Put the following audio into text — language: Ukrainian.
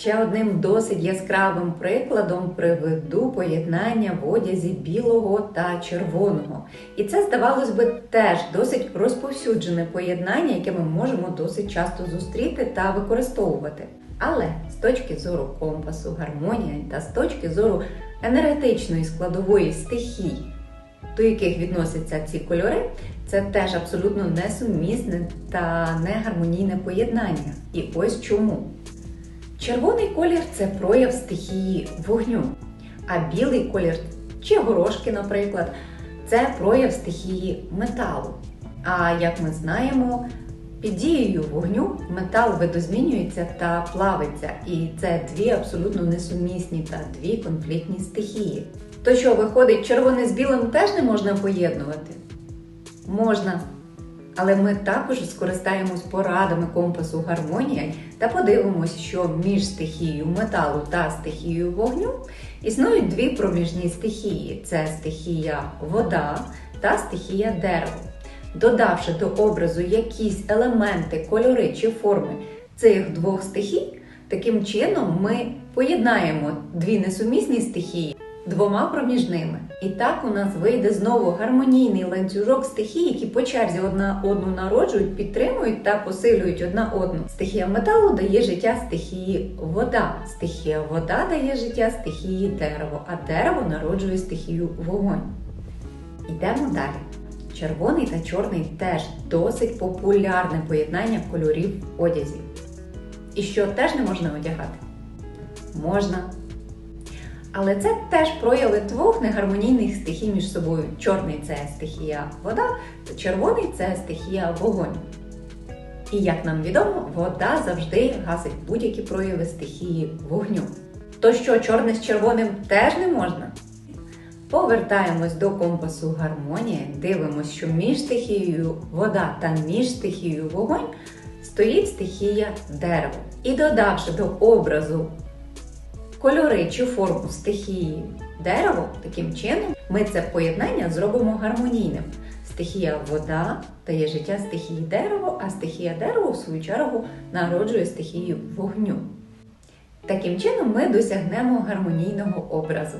Ще одним досить яскравим прикладом приведу поєднання в одязі білого та червоного. І це, здавалось би, теж досить розповсюджене поєднання, яке ми можемо досить часто зустріти та використовувати. Але з точки зору компасу, гармонії та з точки зору енергетичної складової стихій, до яких відносяться ці кольори, це теж абсолютно несумісне та негармонійне поєднання. І ось чому. Червоний колір це прояв стихії вогню, а білий колір чи горошки, наприклад, це прояв стихії металу. А як ми знаємо, під дією вогню метал видозмінюється та плавиться, і це дві абсолютно несумісні та дві конфліктні стихії. То що виходить, червоне з білим теж не можна поєднувати? Можна. Але ми також скористаємось порадами компасу гармонія та подивимося, що між стихією металу та стихією вогню існують дві проміжні стихії: це стихія вода та стихія дерева. Додавши до образу якісь елементи, кольори чи форми цих двох стихій, таким чином ми поєднаємо дві несумісні стихії двома проміжними. І так у нас вийде знову гармонійний ланцюжок стихій, які по черзі одна одну народжують, підтримують та посилюють одна одну. Стихія металу дає життя стихії вода. Стихія вода дає життя стихії дерево, а дерево народжує стихію вогонь. Йдемо далі. Червоний та чорний теж досить популярне поєднання кольорів одязі. І що теж не можна одягати? Можна. Але це теж прояви двох негармонійних стихій між собою. Чорний це стихія вода, червоний це стихія вогонь. І як нам відомо, вода завжди гасить будь-які прояви стихії вогню. То що, чорне з червоним теж не можна? Повертаємось до компасу гармонії, дивимося, що між стихією вода та між стихією вогонь стоїть стихія дерево. І додавши до образу кольори чи форму стихії дерево, таким чином ми це поєднання зробимо гармонійним. Стихія вода дає життя стихії дерево, а стихія дерево, в свою чергу, народжує стихію вогню. Таким чином ми досягнемо гармонійного образу.